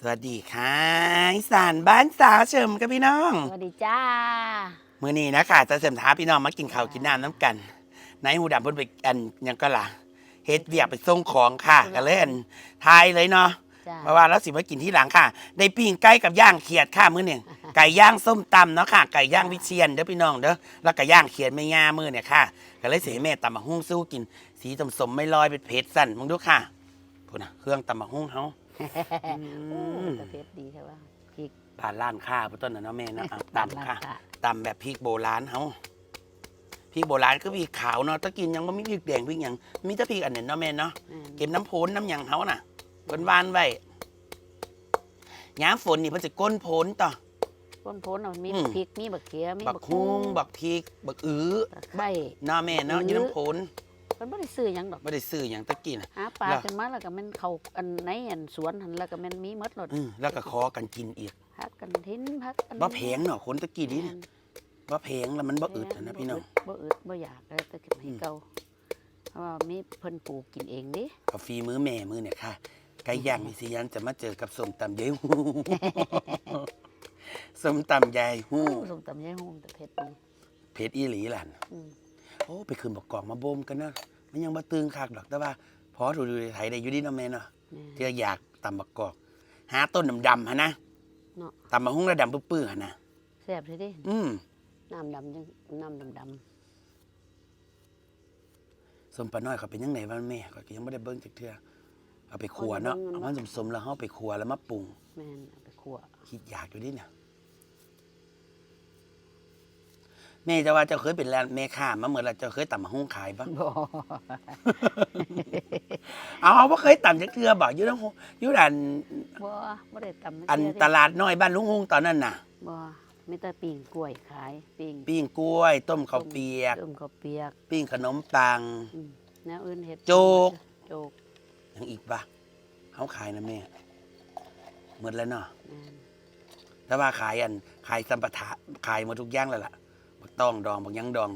สวัสดีค่ะอีสานบ้านสาวเฉิมกับพี่น้องสวัสดีจ้า มื้อนี้นะคะจะเสริมท้าพี่น้องมากินข้าวกินน้ำน้ำกันนายหูดำเพิ่นไปอันหยังก็ล่ะเฮ็ดเวียกไปส่งของค่ะก็เลยอันทายเลยเนาะจ้าเพราะว่าเราสิมากินที่หลังค่ะ ได้ปิ้งไก่กับย่างเขียดค่ะมื้อนี้ไก่ย่างส้มตำเนาะค่ะไก่ย่างวิเชียนเด้อพี่น้องเด้อแล้วก็ย่างเขียดไม่ง่ามื้อเนี่ยค่ะก็เลยสิให้แม่ตำบักหุ่งสู้กิน สีสมๆไม่ลอยเป็นเผ็ดสั่นมึงดูค่ะพุ่นน่ะเครื่องตำบักหุ่งเฮา โอ้อืมประเภทดีใช่ป่ะพริกผ่านร้านค้าพุ่นต้นน่ะเนาะแม่เนาะเอาตำค่ะร้านตำแบบพริกโบราณเฮาพริกโบราณก็พริกขาวเนาะถ้ากินยังไม่มีพริกแดงพริกหยังมีแต่พริกอันนี้เนาะแม่เนาะอืมเก็บน้ำโพนน้ำหยังเฮาน่ะบนบ้านไว้ยามฝนนี่เพิ่นจะก้นโพนต่อพ้นพ้นๆเอามีอืม พริกมีบักเขียมีบักฮุ้งบักพริกบักอื้อบักใบ เนาะแม่เนาะอื้ออยู่น้ำโพน มันไม่ได้ซื้อหยังดอกไม่ได้ซื้อหยังตะกี้น่ะหาปลาแล้ว ขึ้นมาแล้วก็มันเขาอันไหนอันสวนหันแล้วก็มันมีหมดหลดอือแล้วก็ขอกันกินอีกพักกันทิ้นพักกันบ่แพงเนาะคนตะกี้นี่น่ะบ่แพงแล้วมันบ่อึดอะนะพี่น้อง บ่อึดบ่อยากเลยแต่เก็บให้เก่าเพราะว่ามีเพิ่นปลูกกินเองเดิกาแฟมือแม่มือเนี่ยค่ะไก่ย่างมิสิยันจะมาเจอกับส้มตำยายฮูส้มตำยายฮูส้มตำยายโฮมแต่เผ็ดดีเผ็ดอีหลีหล่ะ อืม โอ้ไปคืนบอกกอกมาบ่มกันเนาะมันยังบ่ตึงคักดอกแต่ว่าพอดูดูไทยได้อยู่ดีเนาะแม่เนาะแม่เทื่ออยากตำบักกอก หาต้นดำๆหั่นนะเนาะตำบักหุ่งแล้วดำปื้อๆหั่นนะแซ่บเลยดิอืมน้ำดำจังน้ำดำส้มปลาน้อยเขาเป็นยังไงวะแม่ก็ยังบ่ได้เบิ่งจักเทื่อเอาไปขัวเนาะเอามันสมๆแล้วเฮาไปขัวแล้วมาปรุงๆแม่นเอาไปคั่วคิดอยากอยู่ดิเนี่ย แม่จะว่าเจ้าเคยเป็นแลนแม่ค้ามาเมื่อไรเจ้าเคยตำมะฮุ่งขายบ้างบ่เอาว่าเคยตำจักเทือบอกอยู่ทั้งอยู่ดันบ่บ่ได้ตำอันเทื่เดะตลาดน้อยบ้านลุงฮุงตอนนั้นน่ะบ่มีแต่ปิ้งกล้วยขายปิ้งปิ้งกล้วย ต้มข้าวเปียกต้มข้าวเปียก ปิ้งขนมปังอืมแนวอื่นเฮ็ดโจ๊กโจ๊กยังอีกปะเขาขายนะแม่หมดแล้วเนาะแม่นแต่ว่าขายอันขายสัมปทานขายหมดทุกอย่างแล้วล่ะบัก ต้องดองบักหยังดอง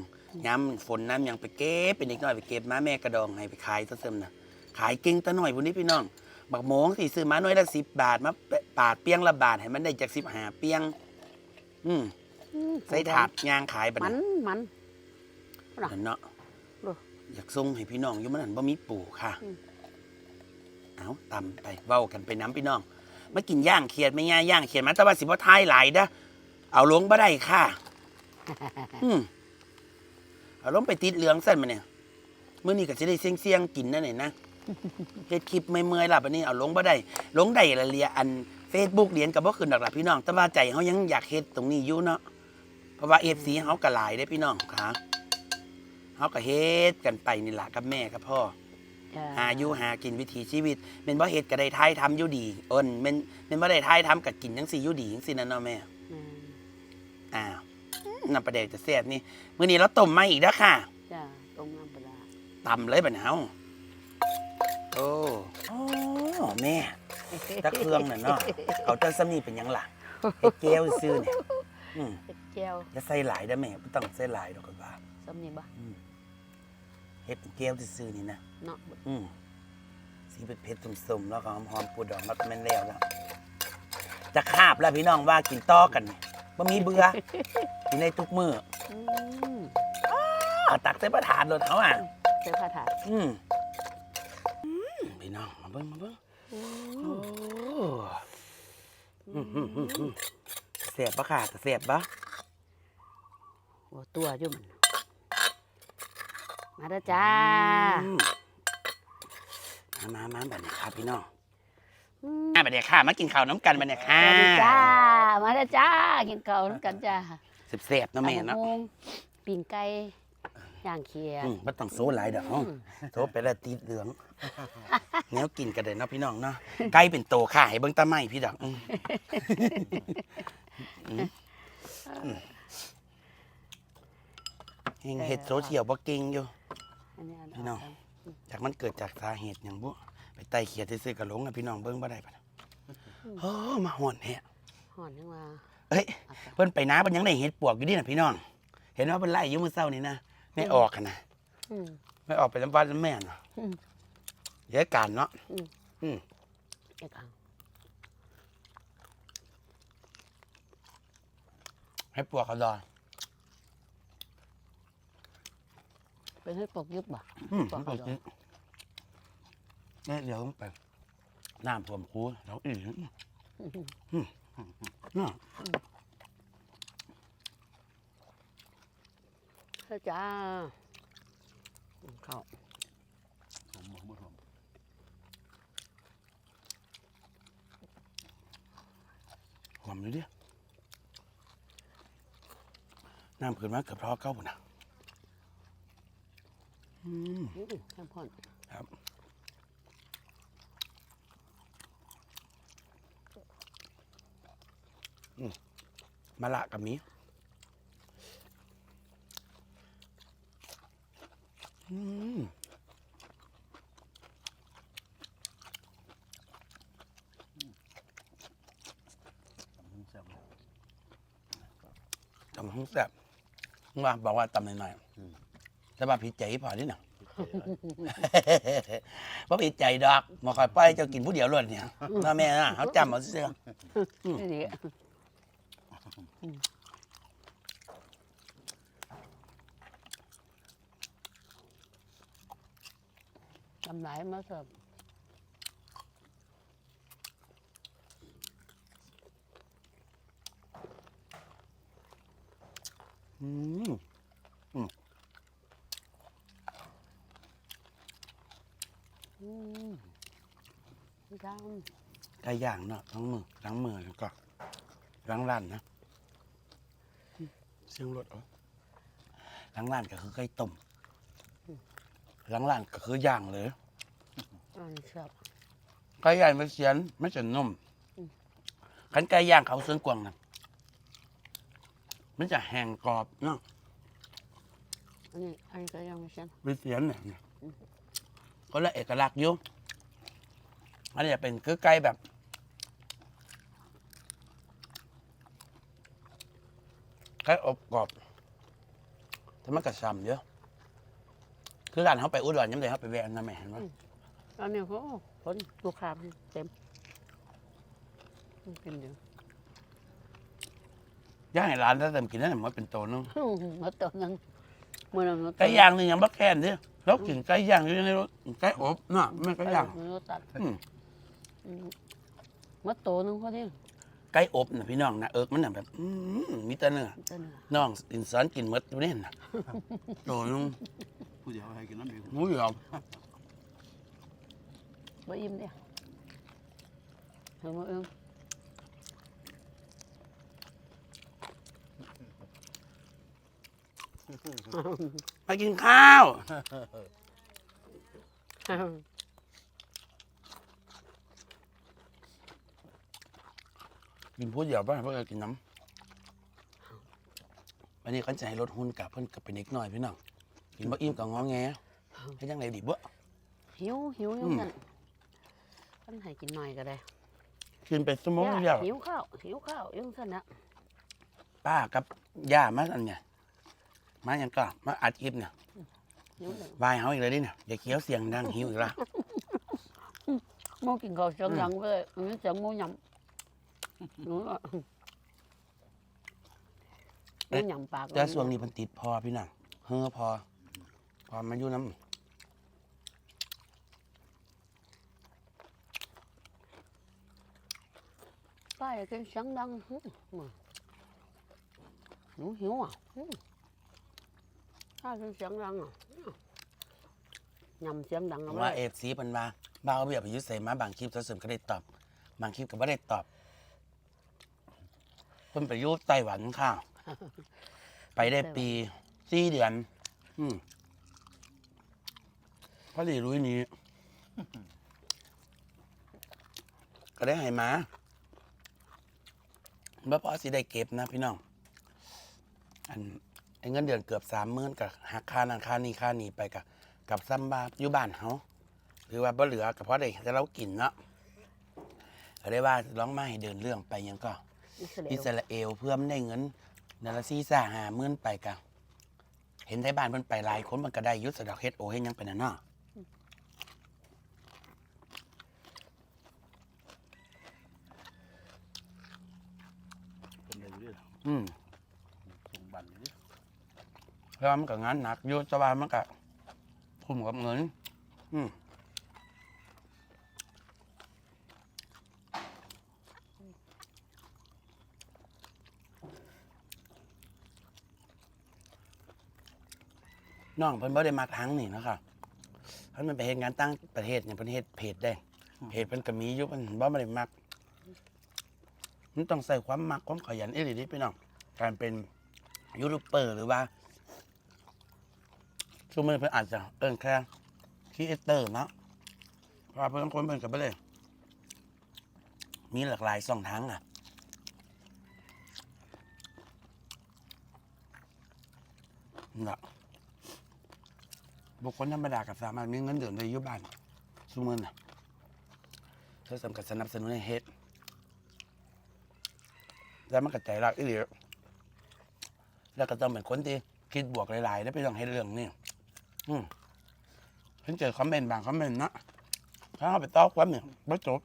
ย้ำฝนน้ำยังไปเก็บเป็นอีกหน่อยไปเก็บมาแม่กระดองให้ไปขายซะเสริมนะขายเก่งตะหน่อยบุนี้พี่น้องบักโมงสิซื้อมาหน่วยละสิบบาทมาปาดเปียงละบาทให้มันได้จากสิบหาเปียง อืมอืมใส่ถาดยางขายบัดมันนั้นมันน่ะนั่นเนาะโอ้อยากส่งให้พี่น้องอยู่มันนั่นบ่มีปู่ค่ะอืมเอาตำไปเว้ากันไปน้ำพี่น้องมากินย่างเขียดไม่ง่ายย่างเขียดมาแต่ว่าสิบ่ทายหลายเด้อเอาลงบ่ได้ค่ะ อืมเอาลงไปติดเหลืองสั่นมาเนี่ยมื้อนี้ก็สิได้เสี่ยงๆกินนั่นนี่นะเฮ็ดคลิปไม่เมื่อยล่ะบัดนี้เอาลงบ่ได้ลงได้ละเลียอัน Facebook เหรียญก็บ่ขึ้นดอกล่ะพี่น้อง แต่ว่าใจเฮายังอยากเฮ็ดตรงนี้อยู่เนาะเพราะว่า FC เฮาก็หลายเด้พี่น้องค่ะเฮาก็เฮ็ดกันไปนี่ล่ะกับแม่กับพ่อจ้ะหาอยู่หากินวิถีชีวิตแม่นบ่เฮ็ดก็ได้ทายทำอยู่ดีเอิ้นแม่นแม่นบ่ได้ทายทำก็กินจังซี่อยู่ดีจังซี่นั่นเนาะแม่แม่นอ้าว น้ำปลาแดกจะแซ่บนี่มื้อนี้เราต้มมาอีกแล้วค่ะจ้ะต้มน้ำปลาร้าตำเลยบัดนี้เฮาโอ้โอ้แม่ตะเครื่องน่ะเนาะเอาแต่ซ้ำนี่เป็นหยังล่ะเฮ็ดแก้วซื่อๆเนี่ยอืมเฮ็ดแจ่วอย่าใส่หลายเด้อแม่บ่ต้องใส่หลายดอกก็ว่าซ้ำนี่บ่อืมเฮ็ดเป็นแก้วซื่อๆนี่นะ เนาะอืมสีเผ็ดๆส้มๆแล้วก็หอมๆปูดองแล้วก็แม่นแล้วแล้วจะคาบแล้วพี่น้องว่ากินต่อกันนี่ บ่มีเบื่อกินได้ทุกมื้ออืมเอาตักใส่ประถาดรถเขาอะใส่ผ้าถาดอืมอืมพี่น้องมาเบิ่งมาเบิ่งอืโอ้มอืมอืมอืมอืมแซ่บปะค่ะแซ่บปะโอ้ตัวอยู่มันมาเด้อจ้า อืมมามามาบัดนี้ค่ะพี่น้อง อืมอะบัดนี้ค่ะ มากินข้าวน้ำกันบัดนี้สค่ะวัสดีจ้า มาเด้อจ้า กินข้าวน้ำกันจ้าแซ่บๆเนาะแม่เนาะตำบักหุ่งปิ้งไก่ย่างเขียด อืมบ่ต้องโซหลายดอกเนาะโทรไปแล้วติดเหลืองแนวกินกันเลยเนาะพี่น้องเนาะไก่เป็นโตค่ะให้เบิ่งตาไม้พี่ดอกอืมอืมอืมเฮงเฮ็ดโซเชียลบ่เก่งอยู่ อันนี้เาพี่น้อง จากมันเกิดจากสาเหตุหยังบ่ ไปไต่เขียดซื้อกับหลงอะพี่น้องเบิ้งบ่ได้ปะนะเออมาห่อนแฮะห่อนนึงว่าเอ้ยเพิ่นไปน้าเพิ่นยังได้เห็ดปวกอยู่ดิน่ะพี่น้อง เห็นว่าเพิ่นไล่อยู่มื้อเช้านี่นะไม่ออกขนาดไม่ออกไปสัมภาษณ์แม่เนาะเดี๋ยวการเนาะให้ปวกเขาดอ เป็นให้ปกยุบบ่อืมปกยุบ ปกยุบ เนี่ยเดี๋ยวต้องไปน้ำท่วมคูเราอีกอืมน่ะเฮ้ยจ้าเข้าผมบ่บ่ทมหอมอยู่ดิน้ำขึ้นมาเกือบเท้อเก้าปุ่นนะอืมอืมเข้มข้นครับอืม มะละกับนี้อืมผมแซ่บเลยตำห้องแซ่บว่าบอกว่าตำหน่อยอืมๆแต่ว่าผิดใจพอนี่น่ะเพราะผิดใจดอกมาคอยปล่อยให้เจ้ากินผู้เดียวล้วนเนี่ยน้าแม่น่ะเขาจำเอาเสื้อนี่ดี ทำหลายมาเสิร์ฟอืมอืมพี่จ้าไก่ย่างเนาะทั้งมือทั้งมือแล้วก็ล้างร้านนะ เสียงรถเหรอล้างร้านก็คือไก่ต้มล้างร้านก็คือย่างเลยอันนี้เสิร์ฟไก่ย่างมันเสียนไม่จะนุ่มอืม ขันไก่ย่างเขาเส้นกวางนะมันจะแห้งกรอบเนาะอันนี้อันนี้ก็ยังไม่เช่นเป็นเสียนเนี่ยก็ละเอกลักษณ์อยู่อันนี้จะเป็นคือไก่แบบ ไก่อบกรอบแต่มันกระซำเยอะ คือการเขาไปอุดรยังไงเขาไปแวะนั่นไหมเห็นไหมอันนี้เขาผลลูกค้าเต็มกินเดียวย่างให้ร้านถ้าเติมกินนั่นมันเป็นโตนึงมาตัวนึงมือนึงไก่ย่างนี่ยังบักแค่นเด้อแล้วกินไก่ย่างอยู่ในรถไก่อบเนาะไม่ไก่ย่างมือตัดอืมมาตัวนึงพอดี ไก่อบนะพี่น้องนะเอิกมันน่ะแบบอืมมีแต่เนื้อตัวนึงน้องอินสอนกินหมดอยู่เนี่ยนะโตนึงผู้เดียวให้กินน้ำดีหมูยอมบ่อิ่มเดียวเห็นบ่อิ่มมากินข้าว กินพูดเดียวป่ะเพื่อกินน้ำวันนี้เขาจะให้ลดหุ้นกลับเพิ่นกลับไปนิดหน่อยพี่น้องกินบ่อิ่มกับงอแงให้ยังไงดีบ่หิวหิวอยังอืมกันท่านให้กินหน่อยก็ได้กินไปสมองเดียวหิวข้าวหิวข้าวอยังสั่นนะป้ากับย่ามาอันเนี่ยมาอย่างก็มาอัดคลิปเนี่ยหิวเลยวายเฮาอีกเลยดิเนี่ยอย่าเคี้ยวเสียงดังหิวอีกละหมูกินข้าวเสียงดังไปเลยอันนี้เสียงหมูยำ หนูอะหมูยำปากแต่ส่วนนี้มันติดพอพี่น้องเฮ้อพอ พอมาอยู่น้ป้าอยากกินเสียงดังหึมาหนูหิวอะหึป้ากินเสียงดังอะยำเสียงดังำเอาว่าไว้เอฟซีเพิ่นว่าบ้าวเบียบไปอยุใส่มาบางคลิปเสริมก็ได้ตอบ บางคลิปก็ไม่ได้ตอบ เพิ่นไปอยุไต้หวันค่ะ ไปได้ปีสี่เดือน อืมพอดีรู้นี้ ก็ได้ให้มาเมื่อพอสิได้เก็บนะพี่น้อง อันไอ้เงินเดือนเกือบสามหมื่นกับหักค่านั่นค่านี่ค่านี่ไปกับกับซัมบาอยู่บ้านเขาหรือว่าบ่เหลือกับเพราะได้แต่เรากินเนาะก็ได้ว่าร้องมาให้เดินเรื่องไปหยังก็ อิสราเออิลสราเอลเพื่อมันได้เงินนาละซีซ่าหาหมื่นไปกะเห็นไทยบ้านมันไปหลายคนมันก็ได้อยุทธสดอกเฮ็ดโอเฮ็ดหยังไปน่ะเนาะเป็นอะไรอยู่ด้วยอืมแล้วมันก็งานหนักอยู่แต่ว่ามันก็คุ้มกับเงิน อืม น้องเพิ่นบ่ได้มาทางนี่นะคะเพิ่นมันไปเฮ็ดงานตั้งประเทศเนี่ยเพิ่นเฮ็ดเพจได้เพจเพิ่นก็มีอยู่เพิ่นบ่ได้มักมันต้องใส่ความมักความขยันเอหลีนี่พี่น้องการเป็นยูทูบเบอร์หรือว่าช่วงนี้เพิ่นอาจจะเอิ้นแค่ครีเอเตอร์เนาะเพราะว่าเพิ่นคนเพิ่นก็บ่ได้มีหลากหลายช่องทางอะน่ะ บุคคลธรรมดากับสามารถมีเงินเดือนได้อยู่บ้านซุมื้อน่ะเธอสำคัญสนับสนุนให้เฮ็ดแล้วมันก็ใจรักอีหลีแล้วก็ต้องเป็นคนที่คิดบวกหลายๆ แล้วไปต้องให้เรื่องนี่อืมเพิ่งเจอคอมเมนต์บางคอมเมนต์นะถ้าเอาไปตอบความเนี่ยไม่จบ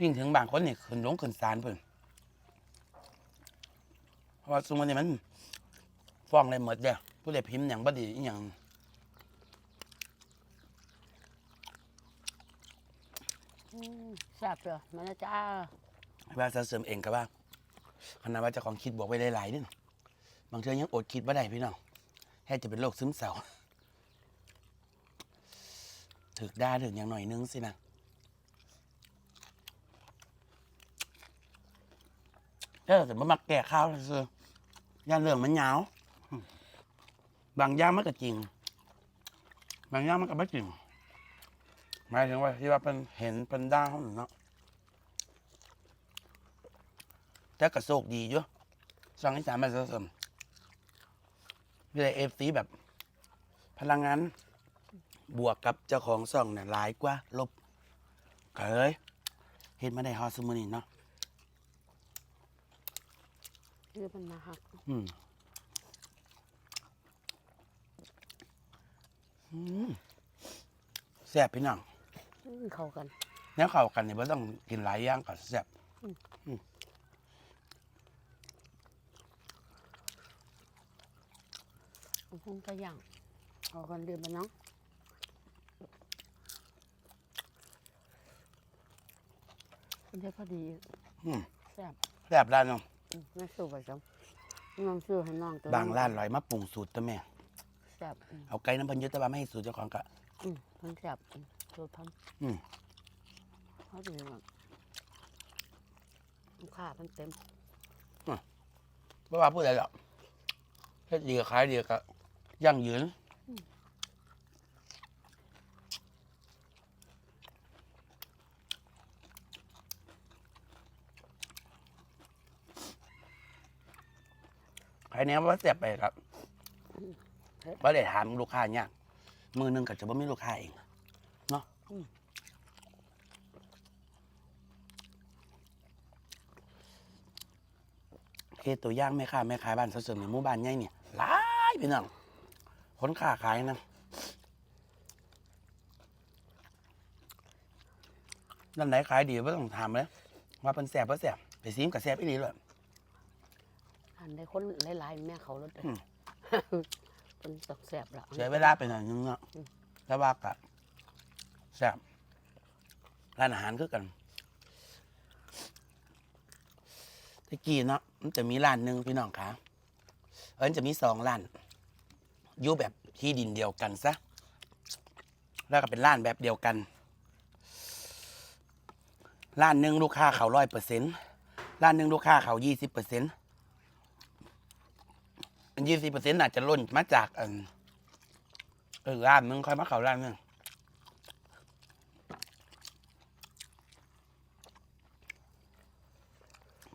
ยิ่งถึงบางคนนี่ขึ้นลงขึ้นศาลเพิ่นเพราะว่าสมมตินี่มัน ฟ้องอะไรหมดเด้อผู้ใดพิมพ์อย่างบดีอหย่างอืมแซ่บเลยมาแล้วจ้าว่าจะเสริมเองก็ว่าขนาดว่าเจะของคิดบวกไว้หลายๆนี่บางเทื่อยังอดคิดว่าได้พี่น้องแค่จะเป็นโรคซึมเศร้าถึกได้ถึงอย่างหน่อยนึงสินะเออแต่มามักแก่ข้าวซื้อย่านเรื่องมันยาว บางอย่างมันก็จริง บางอย่างมันก็ไม่จริงหมายถึงว่าที่ว่าเป็นเห็นเป็นด้าเขาเนาะแต่กระโศกดีอยู่สั่งให้สามารถเสริมวิเลยเอฟซีแบบ พลังงานบวกกับเจ้าของซ่องเนี่ยหลายกว่า ลบก็เลยเห็นมาได้ฮอดซุมือนี่เนาะคือมันมาหัก อืมอืม แซ่บพี่น้องอืมเข้ากันแนวเข้ากันเนี่ยไม่ต้องกินหลายอย่างก็แซ่บเอาพุ่งกระย่างเอากันดื่มไปน้องมันได้พอดีอืมแซ่บแซ่บร้านเนาะอืมแม่สู้ไปจ้ะน้องซื้อให้น้องตัวบางร้านลอยมาปรุงสูตรตัวแม่ แซ่บอืมเอาไก่น้ำเพันอยุตแต่ว่าไม่ให้สูตรเจ้าของก็อืมมันแซ่บอืมตัวพันอืม เขาดีแบบลูกค้ามันเต็มเพราะว่าพูดอะไรหรอกเฮ็ดดีก็ขายดีก็ยั่งยืนใครเนี้ยว่าเสียบไปครับ ว่าได้ถามลูกค้าเนี่ยากมือหนึงก็จะว่าไม่ลูกค้าเองเนาะเคตัวอย่างแม่ค้าแม่ขายบ้านเสริมในหมู่บ้านใหญ่เนี่ยหลายพี่น้องคนค้าขายนะด้านไหนขายดีไม่ต้องถามเลยว่าเป็นแสบเป็นแสบไปซิมกับแสบอีหลีเลย อันได้คนหลายๆแม่เขารถเลยอืม เป็นตกแซ่บละเสียเวลาไปหน่อยนึงเนาะแต่ว่ากะแซ่บร้านอาหารคือกันตะกี้เนาะมันจะมีร้านหนึ่งพี่น้องคะเอิญจะมีสองร้านอยู่แบบที่ดินเดียวกันซะ แล้วก็เป็นร้านแบบเดียวกัน ร้านหนึ่งลูกค้าเขาร้อยเปอร์เซ็นต์ร้านหนึ่งลูกค้าเขายี่สิบเปอร์เซ็นต์ ยี่สิบเปอร์เซ็นต์อาจจะล่นมาจากอันเออร้านนึงค่อยมาเขาร้านนึง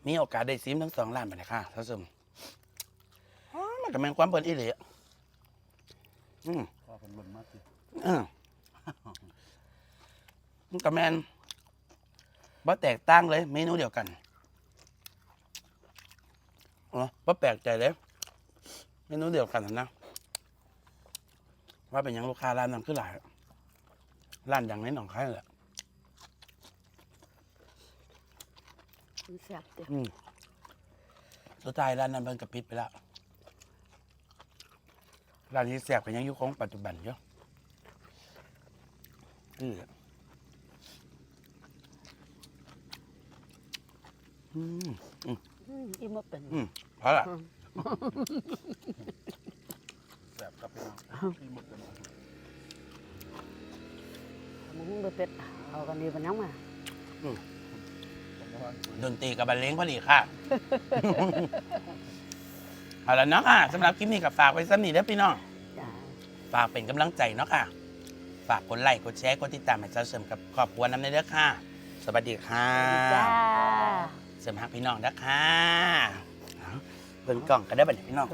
มีโอกาสได้ซิมทั้งสองร้านไปเลยค่ะท่านผู้ชมมันก็แม่นความเปิดอีหลีอืมก็เป็นบนมากสิเออมันก็แมนบ่แตกต่างเลย เมนูเดียวกันอ๋อบ่แปลกใจเลย เมนูเดียวกันนะ ว่าเป็นหยังลูกค้าร้านนั้นคือหลายร้านดังในหนองคายแหละมันแซ่บเต็มอืมสุดท้ายร้านนั้นเบิ่งกับปิดไปแล้วร้านนี้แสบกันยังอยู่ของปัจจุบันอยู่อืออืมอืมอิ่มบ่เป็น อืมเพราะล่ะ แซ่บครับพี่น้องที่หมดเลยมึงบ่เป็ดเอากันดีปานยังมาดนตรีกับบรรเลงพอดีค่ะ เอาละเนาะค่ะสำหรับคลิปนี้กับฝากไว้สักนิดเด้อพี่น้องจ้าฝากเป็นกำลังใจเนาะค่ะ ฝากกดไลค์กดแชร์กดติดตามให้เจ้าเสริมกับครอบครัวน้ำในเด้อค่ะ สวัสดีค่ะจ้าเสริมฮักพี่น้องเด้อค่ะ เอาเบิ่งกล่องกันได้อบัดนี้พี่น้อง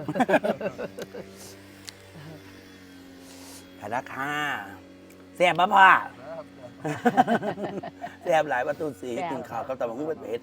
ไปแล้วค่ะแซ่บบ่พ่อแซ่บหลายประตูสีกินข้าวกับตำบักหุ่งเป็ด